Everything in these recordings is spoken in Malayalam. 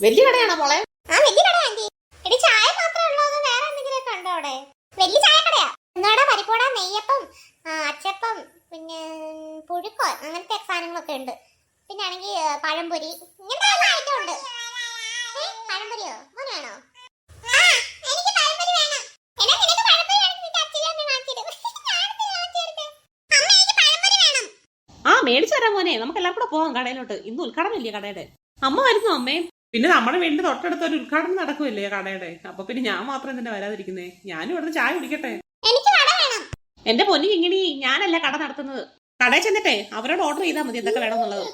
വലിയ കടയാണോ മോളെ? ആ വലിയ കടയാ ആന്റി. എടി ചായ മാത്രമേ ഉള്ളൂ അതോ വേറെ എന്തെങ്കിലും ഉണ്ടോ അവിടെ? വലിയ ചായ കടയാ. എന്നാടാ പരിപ്പോട നെയ്യപ്പം അച്ചപ്പം പിന്നെ പുഴുക്കോ അങ്ങനത്തെ സാധനങ്ങളൊക്കെ ഉണ്ട്. പിന്നെ ആണെങ്കിൽ പഴംപൊരി. ഇങ്ങനത്തെ ഐറ്റം ഉണ്ട്. പഴംപൊരിയോ? മോനാണോ ആ, മേടിച്ചു തരാം മോനെ. നമുക്ക് എല്ലാം കൂടെ പോവാം കടയിലോട്ട്. ഇന്ന് ഉദ്ഘാടനം ഇല്ലേ കടയുടെ? അമ്മ വരുന്നു അമ്മേ? പിന്നെ നമ്മുടെ വീടിന്റെ തൊട്ടടുത്ത് ഒരു ഉദ്ഘാടനം നടക്കുമല്ലേ കടയുടെ? അപ്പൊ പിന്നെ ഞാൻ മാത്രം തന്നെ വരാതിരിക്കുന്നേ? ഞാനും ഇവിടുന്ന് ചായ കുടിക്കട്ടെ? എനിക്ക് വട വേണം. എന്റെ പൊന്നു കിങ്ങിണി ഞാനല്ല കട നടത്തുന്നത്. കടയിൽ ചെന്നിട്ടെ അവരോട് ഓർഡർ ചെയ്താൽ മതി എന്തൊക്കെ വേണമെന്നുള്ളത്.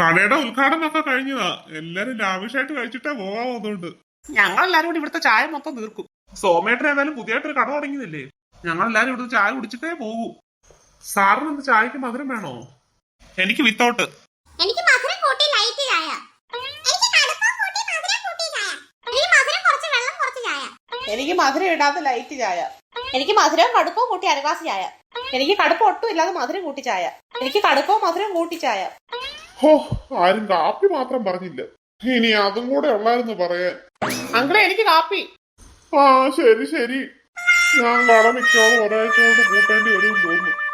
കടയുടെ ഉദ്ഘാടനം ഒക്കെ കഴിഞ്ഞതാ. എല്ലാരും ലാവിഷായിട്ട് കഴിച്ചിട്ടേ പോവാൻ അതുകൊണ്ട് ഞങ്ങൾ എല്ലാരും കൂടി ഇവിടുത്തെ ചായ മൊത്തം തീർക്കും. സോമേട്ടൻ ഏതായാലും പുതിയതായിട്ടൊരു കട തുടങ്ങിയതല്ലേ? ഞങ്ങൾ ഇവിടുന്ന് ചായ കുടിച്ചിട്ടേ പോകൂ. സാറിന് എന്ത് ചായക്ക് മധുരം വേണോ? എനിക്ക് വിത്തൗട്ട് എനിക്ക് മധുരം കൂട്ടി ലൈറ്റ് ചായ. എനിക്ക് മധുരം കൂട്ടി ചായ. എനിക്ക് മധുരം കുറച്ച് വെള്ളം കുറച്ച് ചായ. എനിക്ക് മധുരം ഇടാത്ത ലൈറ്റ് ചായ. എനിക്ക് മധുരവും കടുപ്പവും കൂട്ടി അരവാസി ചായ. എനിക്ക് കടുപ്പം ഒട്ടും ഇല്ലാതെ മധുരം കൂട്ടി ചായ. എനിക്ക് കടുപ്പവും മധുരം കൂട്ടി ചായ. ഹോ ആരും കാപ്പി മാത്രം പറഞ്ഞില്ല. ഇനി അതും കൂടെ ഉള്ളായിരുന്നു പറയാൻ. അങ്കിളെ എനിക്ക് കാപ്പി. ആ ശരി ശരി. ഞാൻ മിക്കവാറും ഒരാഴ്ച കൊണ്ട് കൂട്ടേണ്ടി വരും തോന്നുന്നു.